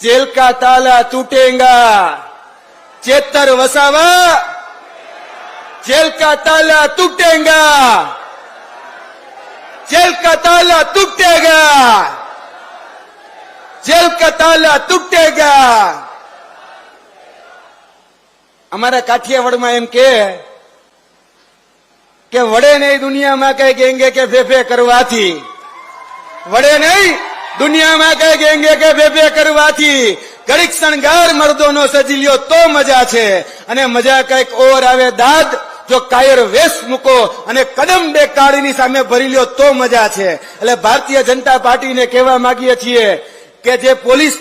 Jail का ताला टूटेगा चेतर वसावा जेल का ताला टूटेगा जेल का ताला टूटेगा जेल का ताला टूटेगा અમારા કાઠિયાવાડમાં એમ કે કે વડે નહીં દુનિયામાં કઈ ગેંગે કે ફેફે કરવાથી વડે નહીં દુનિયામાં કઈ ગેંગે કે ભેભે કરવાથી ઘડીક શણગાર મર્દોનો સજી લ્યો તો મજા છે. અને મજા કંઈક ઓર આવે દાદ, જો કાયર વેશ મૂકો અને કદમ બે કાળીની સામે ભરી લ્યો તો મજા છે. એટલે ભારતીય જનતા પાર્ટીને કહેવા માંગીએ છીએ કે જે પોલીસ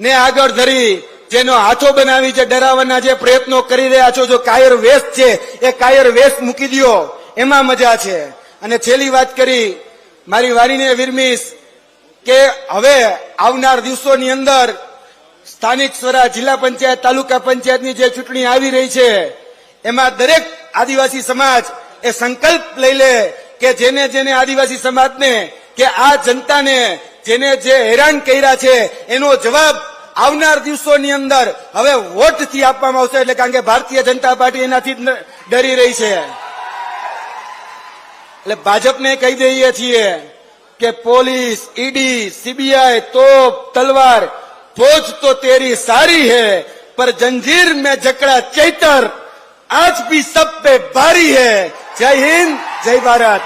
ને આગળ ધરી, જેનો હાથો બનાવી છે ડરાવવાના જે પ્રયત્નો કરી રહ્યા છો, જો કાયર વેશ છે, એ કાયર વેશ મૂકી દ્યો. એમાં મજા છે. અને છેલ્લી વાત કરી, મારી વારીને વિરમીશ કે હવે આવનાર દિવસોની અંદર સ્થાનિક સ્વરાજ જિલ્લા પંચાયત, તાલુકા પંચાયતની જે ચૂંટણી આવી રહી છે, એમાં દરેક આદિવાસી સમાજ એ સંકલ્પ લઈ લે કે જેને જેને આદિવાસી સમાજને કે આ જનતાને જેને જે હેરાન કર્યા છે, એનો જવાબ આવનાર દિવસોની અંદર હવે વોટથી આપવામાં આવશે, એટલે કારણ કે ભારતીય જનતા પાર્ટી એનાથી ડરી રહી છે. એટલે ભાજપને કહી દઈએ છીએ કે પોલીસ ઈડી सीबीआई तोप तलवार फौज तो तेरी सारी है पर जंजीर में जकड़ा चैतर आज भी सब पे भारी है जय हिंद जय भारत